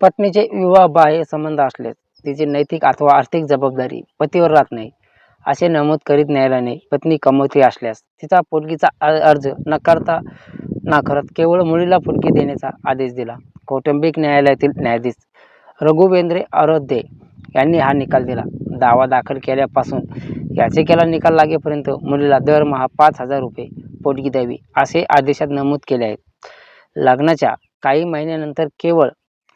पत्नीचे विवाह बाह्य संबंध असल्यास तिची नैतिक अथवा आर्थिक जबाबदारी पतीवर राहत नाही. असे नमूद करीत न्यायालयाने पत्नी कमवती असल्यास तिचा पोटगीचा अर्ज नकारता नाकारत केवळ मुलीला पोटगी देण्याचा आदेश दिला. कौटुंबिक न्यायालयातील न्यायाधीश रघुवेंद्रे आराध्य यांनी हा निकाल दिला. दावा दाखल केल्यापासून याचिकेला निकाल लागेपर्यंत मुलीला दरमहा पाच हजार रुपये पोटगी द्यावी असे आदेशात नमूद केले आहेत लग्नाच्या काही महिन्यानंतर केवळ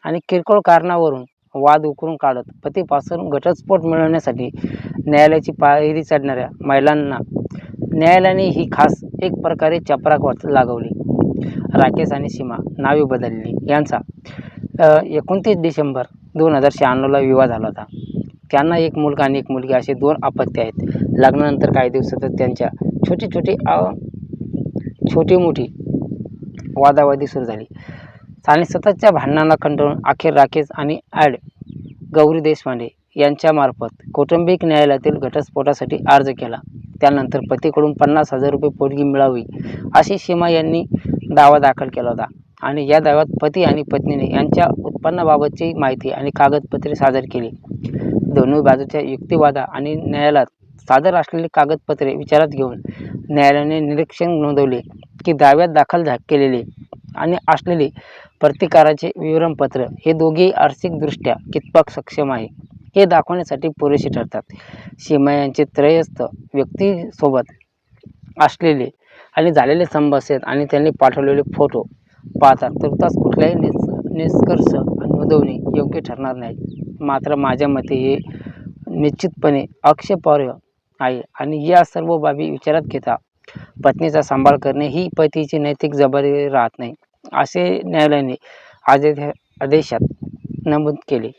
आणि किरकोळ कारणावरून वाद उकरून काढत पतीपासून घटस्फोट मिळवण्यासाठी न्यायालयाची पायरी चढणाऱ्या महिलांना न्यायालयाने ही खास एक प्रकारे चपराक वाच लागवली. राकेश आणि सीमा नावे बदलली. यांचा एकोणतीस डिसेंबर दोन हजार शहाण्णवला विवाह झाला होता. त्यांना एक मुलगा आणि एक मुलगी असे दोन अपत्य आहेत. लग्नानंतर काही दिवसातच त्यांच्या छोटी छोटी छोटी मोठी वादावादी सुरू झाली. आणि सततच्या भांडणांना कंटाळून अखेर राकेश आणि ॲड गौरी देशपांडे यांच्यामार्फत कौटुंबिक न्यायालयातील घटस्फोटासाठी अर्ज केला. त्यानंतर पतीकडून पन्नास हजार रुपये पोटगी मिळावी अशी सीमा यांनी दावा दाखल केला होता. आणि या दाव्यात पती आणि पत्नीने यांच्या उत्पन्नाबाबतची माहिती आणि कागदपत्रे सादर केली. दोन्ही बाजूच्या युक्तिवादा आणि न्यायालयात सादर असलेली कागदपत्रे विचारात घेऊन न्यायालयाने निरीक्षण नोंदवले की दाव्यात दाखल झा केलेले आणि असलेले प्रतिकाराचे विवरणपत्र हे दोघेही आर्थिकदृष्ट्या कितपत सक्षम आहे हे दाखवण्यासाठी पुरेसे ठरतात. सीमा यांचे त्रयस्थ व्यक्तीसोबत असलेले आणि झालेले संभाषण आणि त्यांनी पाठवलेले फोटो पाहतात तर कुठलाही निस निष्कर्ष नोंदवणे योग्य ठरणार नाही. मात्र माझ्या मते हे निश्चितपणे आक्षेपार्ह आहे आणि या सर्व बाबी विचारात घेता पत्नीचा सांभाळ करणे ही पतीची नैतिक जबाबदारी राहत नाही. असे न्यायालयाने आदेश आदेशात नमूद केले.